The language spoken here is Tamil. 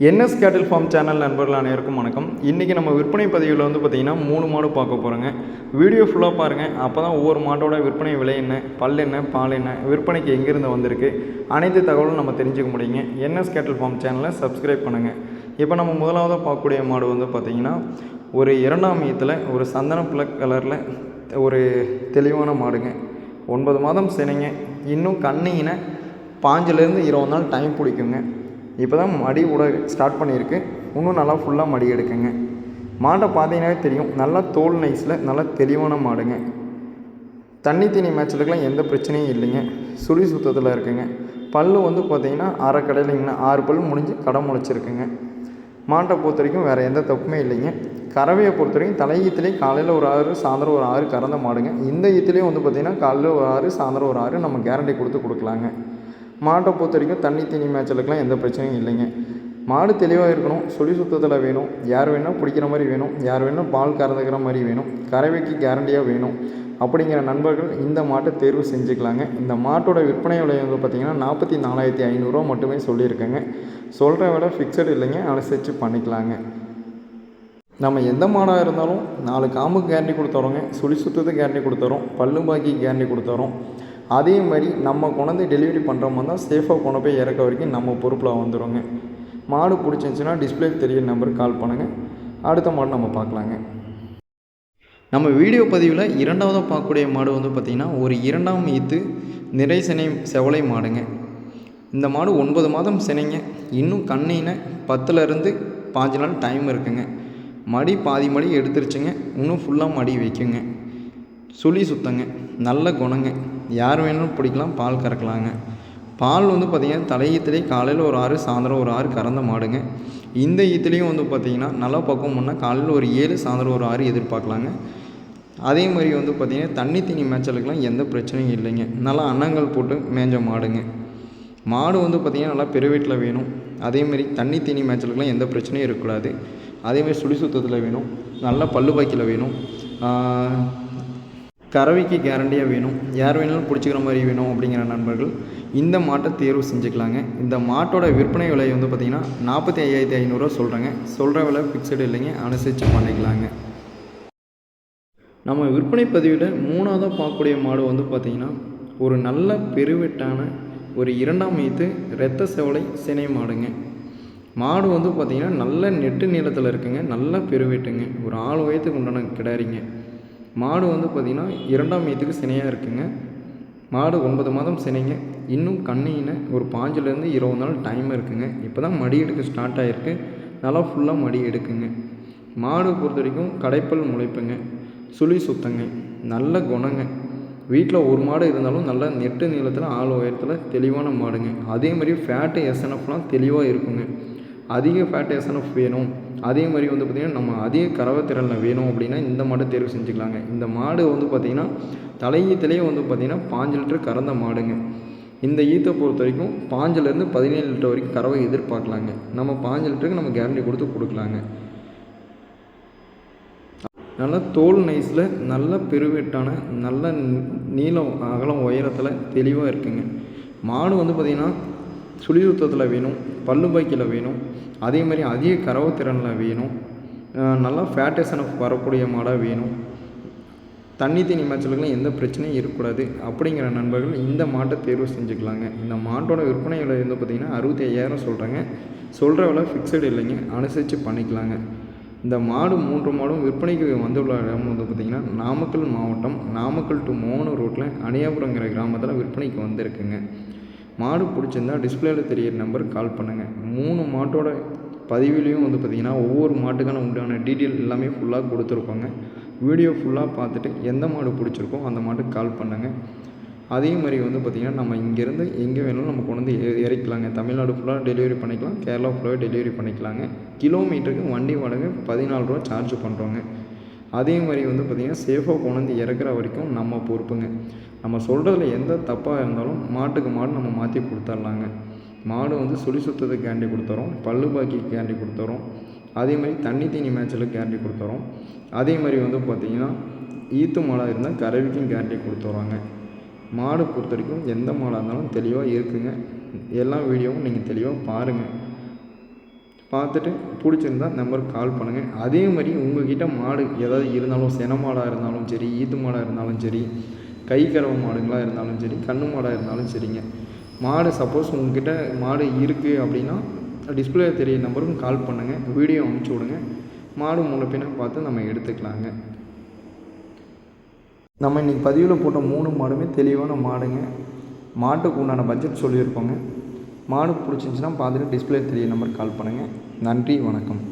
என்எஸ் கேட்டில் ஃபார்ம் சேனல் நண்பர்கள் அனைவருக்கும் வணக்கம். இன்றைக்கி நம்ம விற்பனை பதிவில் வந்து பார்த்திங்கன்னா மூணு மாடு பார்க்க போகிறோங்க வீடியோ ஃபுல்லாக பாருங்கள் அப்போ தான் ஒவ்வொரு மாட்டோட விற்பனை விலை என்ன பல் என்ன பால் என்ன விற்பனைக்கு எங்கேருந்து வந்திருக்கு அனைத்து தகவலும் நம்ம தெரிஞ்சுக்க முடியுங்க. என்எஸ் கேட்டில் ஃபார்ம் சேனலை சப்ஸ்கிரைப் பண்ணுங்கள் இப்போ நம்ம முதலாவதாக பார்க்கக்கூடிய மாடு வந்து பார்த்திங்கன்னா ஒரு இரண்டாம் ஈத்தில் ஒரு சந்தன பிளக் கலரில் ஒரு தெளிவான மாடுங்க. ஒன்பது மாதம் சினைங்க. இன்னும் கண்ணிங்கின பாஞ்சிலேருந்து இருபது நாள் டைம் பிடிக்குங்க. இப்போ தான் மடி விட ஸ்டார்ட் பண்ணியிருக்கு. இன்னும் நல்லா ஃபுல்லாக மடி எடுக்குங்க. மாட்டை பார்த்தீங்கன்னாவே தெரியும். நல்லா தோல் நைஸில் நல்லா தெளிவான மாடுங்க. தண்ணி தீனி மேட்ச்லுக்கெலாம் எந்த பிரச்சனையும் இல்லைங்க. சுழி சுத்தத்தில் இருக்குங்க. பல்லு வந்து பார்த்தீங்கன்னா அரை கடையிலிங்கன்னா ஆறு பல் முடிஞ்சு கடை முளைச்சிருக்குங்க. மாட்டை பொறுத்த வரைக்கும் வேறு எந்த தப்புமே இல்லைங்க. கறவையை பொறுத்த வரைக்கும் தலையீத்துலேயும் காலையில் ஒரு ஆறு சாயந்தரம் ஒரு ஆறு கறந்த மாடுங்க. இந்த ஈத்துலேயும் வந்து பார்த்திங்கன்னா காலையில் ஒரு ஆறு சாயந்தரம் ஒரு ஆறு நம்ம கேரண்டி கொடுத்து கொடுக்கலாங்க. மாட்டை பொறுத்த வரைக்கும் தண்ணி தீனி மேய்ச்சலுக்கெலாம் எந்த பிரச்சனையும் இல்லைங்க. மாடு தெளிவாக இருக்கணும் சுழி சுத்தத்தில் வேணும் யார் வேணால் பிடிக்கிற மாதிரி வேணும் யார் வேணால் பால் கறந்துக்கிற மாதிரி வேணும் கறவைக்கு கேரண்டியாக வேணும். அப்படிங்கிற நண்பர்கள் இந்த மாட்டை தேர்வு செஞ்சுக்கலாங்க. இந்த மாட்டோட விற்பனை விலை வந்து பார்த்திங்கன்னா நாற்பத்தி நாலாயிரத்தி ஐநூறுரூவா மட்டுமே சொல்லியிருக்கேங்க. சொல்கிற விட ஃபிக்ஸடு இல்லைங்க. அனுசரித்து பண்ணிக்கலாங்க. நம்ம எந்த மாடாக இருந்தாலும் நாலு காம்பு கேரண்டி கொடுத்துறோங்க. சுழி சுத்தத்தை கேரண்டி கொடுத்துறோம். பல்லு பாக்கி கேரண்டி கொடுத்துறோம். அதே மாதிரி நம்ம கொண்டாந்து டெலிவரி பண்ணுற மாதிரி தான் சேஃபாக கொண்டு போய் இறக்க வரைக்கும் நம்ம பொறுப்பில் வந்துடுங்க மாடு பிடிச்சிருந்துச்சின்னா டிஸ்பிளே தெரிய நம்பருக்கு கால் பண்ணுங்கள் அடுத்த மாடு நம்ம பார்க்கலாங்க. நம்ம வீடியோ பதிவில் இரண்டாவதாக பார்க்கக்கூடிய மாடு வந்து பார்த்திங்கன்னா ஒரு இரண்டாம் ஈத்து நிறை சினை செவலை மாடுங்க. இந்த மாடு ஒன்பது மாதம் சினைங்க. இன்னும் கண்ணின பத்துலேருந்து பாஞ்சு நாள் டைம் இருக்குங்க. மடி பாதி மடி எடுத்துருச்சுங்க. இன்னும் ஃபுல்லாக மடி வைக்குங்க. சுழி சுத்தங்க. நல்ல குணங்க. யார் வேணாலும் பிடிக்கலாம் பால் கறக்கலாங்க. பால் வந்து பார்த்திங்கன்னா தலையீத்துலேயே காலையில் ஒரு ஆறு சாயந்தரம் ஒரு ஆறு கறந்த மாடுங்க. இந்த ஈத்துலேயும் வந்து பார்த்திங்கன்னா நல்லா பக்கம் பண்ணால் காலையில் ஒரு ஏழு சாயந்தரம் ஒரு ஆறு எதிர்பார்க்கலாங்க. அதே மாதிரி வந்து பார்த்திங்கன்னா தண்ணி தீனி மேய்ச்சலுக்கெலாம் எந்த பிரச்சனையும் இல்லைங்க. நல்லா அன்னங்கள் போட்டு மேய்ஞ்ச மாடுங்க. மாடு வந்து பார்த்திங்கன்னா நல்லா பெருவீட்டில் வேணும். அதேமாரி தண்ணி தீனி மேய்ச்சலுக்கெலாம் எந்த பிரச்சனையும் இருக்கக்கூடாது. அதேமாதிரி சுழி சுத்தத்தில் வேணும். நல்லா பல்லு பாய்க்கில் வேணும். கறவைக்கு கேரண்டியாக வேணும். யார் வேணாலும் பிடிச்சிக்கிற மாதிரி வேணும் அப்படிங்கிற நண்பர்கள் இந்த மாட்டை தேர்வு செஞ்சுக்கலாங்க. இந்த மாட்டோட விற்பனை விலை வந்து பார்த்திங்கன்னா நாற்பத்தி ஐயாயிரத்தி ஐநூறுரூவா சொல்கிறாங்க சொல்கிற விலை ஃபிக்ஸடு இல்லைங்க. அனுசரித்து பண்ணிக்கலாங்க. நம்ம விற்பனை பதிவில் மூணாவதாக பார்க்கக்கூடிய மாடு வந்து பார்த்திங்கன்னா ஒரு நல்ல பெருவெட்டான ஒரு இரண்டாம் ஈத்து இரத்த செவலை சினை மாடுங்க. மாடு வந்து பார்த்திங்கன்னா நல்ல நெட்டு நீளத்தில் இருக்குங்க. நல்ல பெருவெட்டுங்க. ஒரு ஆள் வயத்துக்கு உண்டான கிடாரிங்க. மாடு வந்து பார்த்திங்கன்னா இரண்டாம் ஈத்துக்கு சினையாக இருக்குங்க. மாடு ஒன்பது மாதம் சினைங்க. இன்னும் கண்ணின்னு ஒரு பாஞ்சிலேருந்து இருபது நாள் டைம் இருக்குங்க. இப்போ தான் மடி எடுக்க ஸ்டார்ட் ஆகிருக்கு நல்லா ஃபுல்லாக மடி எடுக்குங்க. மாடு பொறுத்த வரைக்கும் கடைப்பல் முளைப்புங்க. சுழி சுத்தங்க. நல்ல குணங்க. வீட்டில் ஒரு மாடு இருந்தாலும் நல்ல நெட்டு நீளத்தில் ஆள் உயரத்தில் தெளிவான மாடுங்க. அதே மாதிரி ஃபேட்டு எஸ்என்எஃப்லாம் தெளிவாக இருக்குங்க. அதிக ஃபேட் எஸ்என்எஃப் வேணும். அதே மாதிரி வந்து பார்த்திங்கன்னா நம்ம அதிக கறவைத்திறனில் வேணும் அப்படின்னா இந்த மாடை தேர்வு செஞ்சுக்கலாங்க. இந்த மாடு வந்து பார்த்திங்கன்னா தலையீத்துலேயே வந்து பார்த்திங்கன்னா பாஞ்சு லிட்டர் கறந்த மாடுங்க. இந்த ஈத்தை பொறுத்த வரைக்கும் பாஞ்சிலேருந்து பதினேழு லிட்டர் வரைக்கும் கறவை எதிர்பார்க்கலாங்க. நம்ம பாஞ்சு லிட்டருக்கு நம்ம கேரண்டி கொடுத்து கொடுக்கலாங்க. நல்ல தோல் நைஸில் நல்ல பெருவெட்டான நல்ல நீளம் அகலம் உயரத்தில் தெளிவாக இருக்குங்க. மாடு வந்து பார்த்திங்கன்னா சுழியுத்தத்தில் வேணும் பல்லு பாய்க்கில் வேணும் அதே மாதிரி அதிக கறவை திறனில் வேணும். நல்லா ஃபேட்டேஷனை வரக்கூடிய மாடாக வேணும். தண்ணி தீனி மேய்ச்சலுக்கெல்லாம் எந்த பிரச்சனையும் இருக்கக்கூடாது. அப்படிங்கிற நண்பர்கள் இந்த மாட்டை தேர்வு செஞ்சுக்கலாங்க. இந்த மாட்டோட விற்பனை விலை வந்து பார்த்திங்கன்னா அறுபத்தி ஐயாயிரம் சொல்கிறாங்க சொல்கிற விலை ஃபிக்ஸடு இல்லைங்க. அனுசரித்து பண்ணிக்கலாங்க. இந்த மாடு மூன்று மாடும் விற்பனைக்கு வந்துள்ள இடம் வந்து பார்த்திங்கன்னா நாமக்கல் மாவட்டம். நாமக்கல் டு மோகனூர் ரோட்டில் அணியாபுரங்கிற கிராமத்தில் விற்பனைக்கு வந்திருக்குங்க. மாடு பிடிச்சிருந்தா டிஸ்பிளேயில் தெரியிற நம்பருக்கு கால் பண்ணுங்கள் மூணு மாட்டோட பதிவிலையும் வந்து பார்த்திங்கன்னா ஒவ்வொரு மாட்டுக்கான உண்டான டீட்டெயில் எல்லாமே ஃபுல்லாக கொடுத்துருப்பாங்க. வீடியோ ஃபுல்லாக பார்த்துட்டு எந்த மாடு பிடிச்சிருக்கோ அந்த மாட்டுக்கு கால் பண்ணுங்கள் அதே மாதிரி வந்து பார்த்திங்கன்னா நம்ம இங்கேருந்து எங்கே வேணாலும் நம்ம கொண்டு வந்து இறக்கலாங்க தமிழ்நாடு ஃபுல்லாக டெலிவரி பண்ணிக்கலாம். கேரளா ஃபுல்லாக டெலிவரி பண்ணிக்கலாங்க. கிலோமீட்டருக்கு வண்டி வாடகை பதினாலு ரூபா சார்ஜ் பண்ணுறோங்க அதே மாதிரி வந்து பார்த்திங்கன்னா சேஃபாக கொண்டு வந்து இறக்குற வரைக்கும் நம்ம பொறுப்புங்க. நம்ம சொல்கிறதுல எந்த தப்பாக இருந்தாலும் மாட்டுக்கு மாடு நம்ம மாற்றி கொடுத்துர்லாங்க. மாடு வந்து சுழி சுத்தத்துக்கு கேண்டி கொடுத்துறோம். பல்லு பாக்கி கேண்டி கொடுத்துறோம். அதே மாதிரி தண்ணி தீனி மேய்ச்சலுக்கு கேண்டி கொடுத்துறோம். அதே மாதிரி வந்து பார்த்திங்கன்னா ஈத்து மாடாக இருந்தால் கறவிக்கும் கேண்டி கொடுத்துட்றாங்க மாடு பொறுத்த வரைக்கும் எந்த மாடாக இருந்தாலும் தெளிவாக இருக்குங்க. எல்லா வீடியோவும் நீங்கள் தெளிவாக பாருங்கள் பார்த்துட்டு பிடிச்சிருந்தா நம்பருக்கு கால் பண்ணுங்கள் அதே மாதிரி உங்கள்கிட்ட மாடு ஏதாவது இருந்தாலும் சென மாடாக இருந்தாலும் சரி ஈத்து மாடாக இருந்தாலும் சரி கை கறவை மாடுங்களாக இருந்தாலும் சரி கன்று மாடாக இருந்தாலும் சரிங்க. மாடு சப்போஸ் உங்ககிட்ட மாடு இருக்குது அப்படின்னா டிஸ்பிளே தெரிய நம்பருக்கு கால் பண்ணுங்கள் வீடியோ அனுப்பிச்சி விடுங்க. மாடு மூணு பின்ன பார்த்து நம்ம எடுத்துக்கலாங்க. நம்ம இன்றைக்கி பதிவில் போட்ட மூணு மாடுமே தெளிவான மாடுங்க. மாட்டுக்கு உண்டான பட்ஜெட் சொல்லியிருக்கோங்க மாடு பிடிச்சிருந்துச்சின்னா பார்த்துட்டு டிஸ்பிளே தெரிய நம்பருக்கு கால் பண்ணுங்கள் நன்றி வணக்கம்.